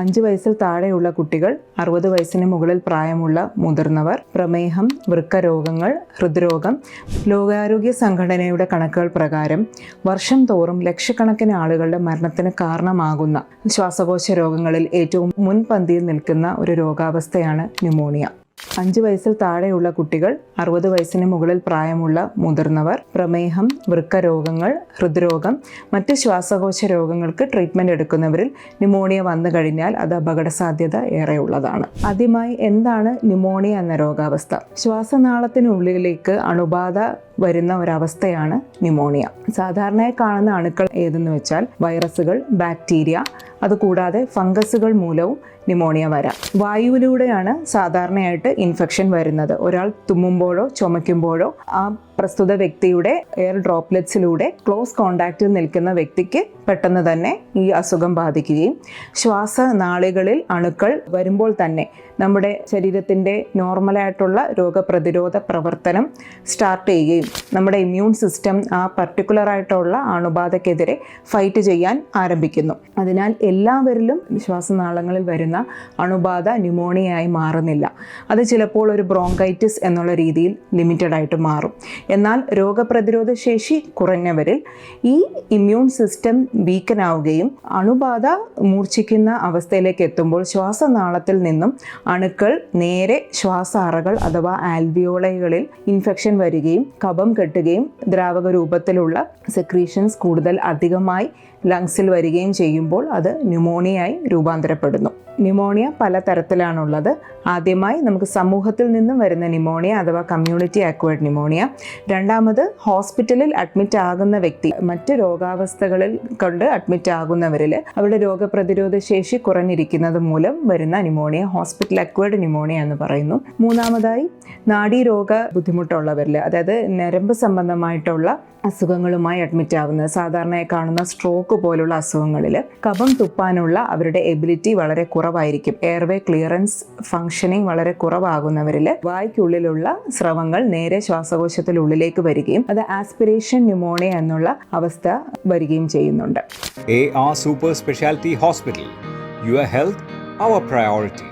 അഞ്ച് വയസ്സിൽ താഴെയുള്ള കുട്ടികൾ അറുപത് വയസ്സിന് മുകളിൽ പ്രായമുള്ള മുതിർന്നവർ പ്രമേഹം വൃക്കരോഗങ്ങൾ ഹൃദ്രോഗം ലോകാരോഗ്യ സംഘടനയുടെ കണക്കുകൾ പ്രകാരം വർഷം തോറും ലക്ഷക്കണക്കിന് ആളുകളുടെ മരണത്തിന് കാരണമാകുന്ന ശ്വാസകോശ രോഗങ്ങളിൽ ഏറ്റവും മുൻപന്തിയിൽ നിൽക്കുന്ന ഒരു രോഗാവസ്ഥയാണ് ന്യൂമോണിയ. അഞ്ച് വയസ്സിൽ താഴെയുള്ള കുട്ടികൾ അറുപത് വയസ്സിന് മുകളിൽ പ്രായമുള്ള മുതിർന്നവർ പ്രമേഹം വൃക്കരോഗങ്ങൾ ഹൃദ്രോഗം മറ്റ് ശ്വാസകോശ രോഗങ്ങൾക്ക് ട്രീറ്റ്മെന്റ് എടുക്കുന്നവരിൽ ന്യൂമോണിയ വന്നു കഴിഞ്ഞാൽ അത് അപകട സാധ്യത ഏറെയുള്ളതാണ്. ആദ്യമായി എന്താണ് ന്യൂമോണിയ എന്ന രോഗാവസ്ഥ? ശ്വാസനാളത്തിനുള്ളിലേക്ക് അണുബാധ വരുന്ന ഒരവസ്ഥയാണ് ന്യൂമോണിയ സാധാരണയായി കാണുന്ന അണുക്കൾ ഏതെന്ന് വെച്ചാൽ വൈറസുകൾ ബാക്ടീരിയ അതുകൂടാതെ ഫംഗസുകൾ മൂലവും ന്യൂമോണിയ വരാം. വായുവിലൂടെയാണ് സാധാരണയായിട്ട് ഇൻഫെക്ഷൻ വരുന്നത്. ഒരാൾ തുമ്മുമ്പോഴോ ചുമയ്ക്കുമ്പോഴോ ആ പ്രസ്തുത വ്യക്തിയുടെ എയർ ഡ്രോപ്ലെറ്റ്സിലൂടെ ക്ലോസ് കോണ്ടാക്റ്റിൽ നിൽക്കുന്ന വ്യക്തിക്ക് പെട്ടെന്ന് തന്നെ ഈ അസുഖം ബാധിക്കുകയും ശ്വാസനാളികളിൽ അണുക്കൾ വരുമ്പോൾ തന്നെ നമ്മുടെ ശരീരത്തിന്റെ നോർമലായിട്ടുള്ള രോഗപ്രതിരോധ പ്രവർത്തനം സ്റ്റാർട്ട് ചെയ്യുകയും നമ്മുടെ ഇമ്മ്യൂൺ സിസ്റ്റം ആ പർട്ടിക്കുലറായിട്ടുള്ള അണുബാധയ്ക്കെതിരെ ഫൈറ്റ് ചെയ്യാൻ ആരംഭിക്കുന്നു. അതിനാൽ എല്ലാവരിലും ശ്വാസനാളങ്ങളിൽ വരുന്ന അണുബാധ ന്യൂമോണിയയായി മാറുന്നില്ല. അത് ചിലപ്പോൾ ഒരു ബ്രോങ്കൈറ്റിസ് എന്നുള്ള രീതിയിൽ ലിമിറ്റഡ് ആയിട്ട് മാറും. എന്നാൽ രോഗപ്രതിരോധ ശേഷി കുറഞ്ഞവരിൽ ഈ ഇമ്മ്യൂൺ സിസ്റ്റം വീക്കനാവുകയും അണുബാധ മൂർച്ഛിക്കുന്ന അവസ്ഥയിലേക്ക് എത്തുമ്പോൾ ശ്വാസനാളത്തിൽ നിന്നും അണുക്കൾ നേരെ ശ്വാസ അറകൾ അഥവാ ആൽവിയോളകളിൽ ഇൻഫെക്ഷൻ വരികയും കഫം കെട്ടുകയും ദ്രാവക രൂപത്തിലുള്ള സെക്രീഷൻസ് കൂടുതൽ അധികമായി ലങ്സിൽ വരികയും ചെയ്യുമ്പോൾ അത് ന്യൂമോണിയായി രൂപാന്തരപ്പെടുന്നു. ന്യൂമോണിയ പല തരത്തിലാണുള്ളത്. ആദ്യമായി നമുക്ക് സമൂഹത്തിൽ നിന്നും വരുന്ന ന്യൂമോണിയ അഥവാ കമ്മ്യൂണിറ്റി അക്വേർഡ് ന്യൂമോണിയ. രണ്ടാമത് ഹോസ്പിറ്റലിൽ അഡ്മിറ്റ് ആകുന്ന വ്യക്തി. മറ്റ് രോഗാവസ്ഥകളിൽ കൊണ്ട് അഡ്മിറ്റ് ആകുന്നവരിൽ അവരുടെ രോഗപ്രതിരോധ ശേഷി കുറഞ്ഞിരിക്കുന്നത് മൂലം വരുന്ന ന്യൂമോണിയ ഹോസ്പിറ്റൽ അക്വേർഡ് ന്യൂമോണിയ എന്ന് പറയുന്നു. മൂന്നാമതായി നാഡീരോഗ ബുദ്ധിമുട്ടുള്ളവരിൽ അതായത് ഞരമ്പ് സംബന്ധമായിട്ടുള്ള അസുഖങ്ങളുമായി അഡ്മിറ്റ് ആവുന്നത് സാധാരണയായി കാണുന്ന സ്ട്രോക്ക് പോലുള്ള അസുഖങ്ങളിൽ കഫം തുപ്പാനുള്ള അവരുടെ എബിലിറ്റി വളരെ കുറവായിരിക്കും എയർവേ ക്ലിയറൻസ് ഫങ്ഷനിങ് വളരെ കുറവാകുന്നവരിൽ വായ്ക്കുള്ളിലുള്ള സ്രവങ്ങൾ നേരെ ശ്വാസകോശത്തിനുള്ളിലേക്ക് വരികയും അത് ആസ്പിറേഷൻ ന്യൂമോണിയ എന്നുള്ള അവസ്ഥ വരികയും ചെയ്യുന്നുണ്ട് super speciality hospital. Your health our priority.